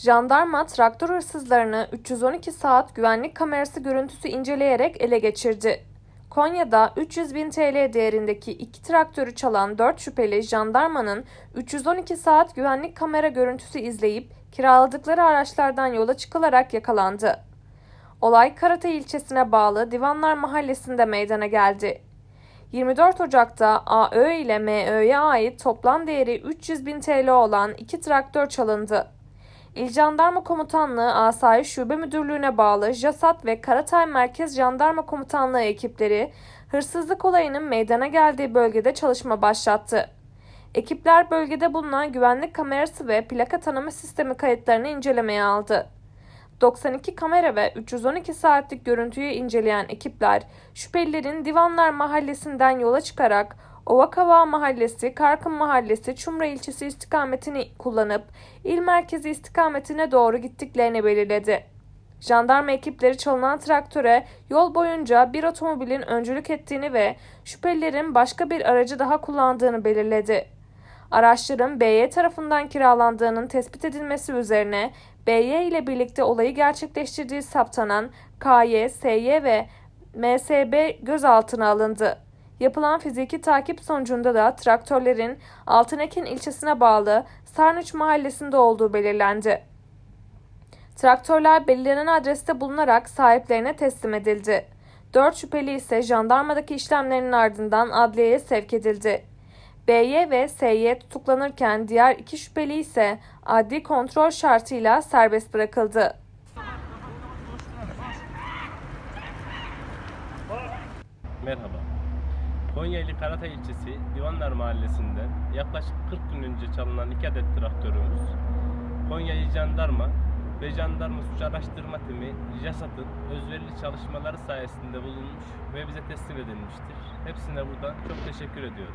Jandarma traktör hırsızlarını 312 saat güvenlik kamerası görüntüsü inceleyerek ele geçirdi. Konya'da 300 bin TL değerindeki iki traktörü çalan 4 şüpheli jandarmanın 312 saat güvenlik kamera görüntüsü izleyip kiraladıkları araçlardan yola çıkılarak yakalandı. Olay Karatay ilçesine bağlı Divanlar Mahallesi'nde meydana geldi. 24 Ocak'ta AÖ ile MÖ'ye ait toplam değeri 300 bin TL olan iki traktör çalındı. İl Jandarma Komutanlığı Asayiş Şube Müdürlüğü'ne bağlı JASAT ve Karatay Merkez Jandarma Komutanlığı ekipleri hırsızlık olayının meydana geldiği bölgede çalışma başlattı. Ekipler bölgede bulunan güvenlik kamerası ve plaka tanıma sistemi kayıtlarını incelemeye aldı. 92 kamera ve 312 saatlik görüntüyü inceleyen ekipler şüphelilerin Divanlar Mahallesi'nden yola çıkarak Ovakava Mahallesi, Karkın Mahallesi, Çumra ilçesi istikametini kullanıp il merkezi istikametine doğru gittiklerini belirledi. Jandarma ekipleri çalınan traktöre yol boyunca bir otomobilin öncülük ettiğini ve şüphelilerin başka bir aracı daha kullandığını belirledi. Araçların BY tarafından kiralandığının tespit edilmesi üzerine BY ile birlikte olayı gerçekleştirdiği saptanan KY, SY ve MSB gözaltına alındı. Yapılan fiziki takip sonucunda da traktörlerin Altınekin ilçesine bağlı Sarnıç mahallesinde olduğu belirlendi. Traktörler belirlenen adreste bulunarak sahiplerine teslim edildi. 4 şüpheli ise jandarmadaki işlemlerinin ardından adliyeye sevk edildi. BY ve SY tutuklanırken diğer iki şüpheli ise adli kontrol şartıyla serbest bırakıldı. Merhaba. Konya ili Karatay ilçesi Divanlar Mahallesi'nden yaklaşık 40 gün önce çalınan iki adet traktörümüz Konya İl Jandarma ve Jandarma Suç Araştırma Timi JASAT'ın özverili çalışmaları sayesinde bulunmuş ve bize teslim edilmiştir. Hepsine buradan çok teşekkür ediyorum.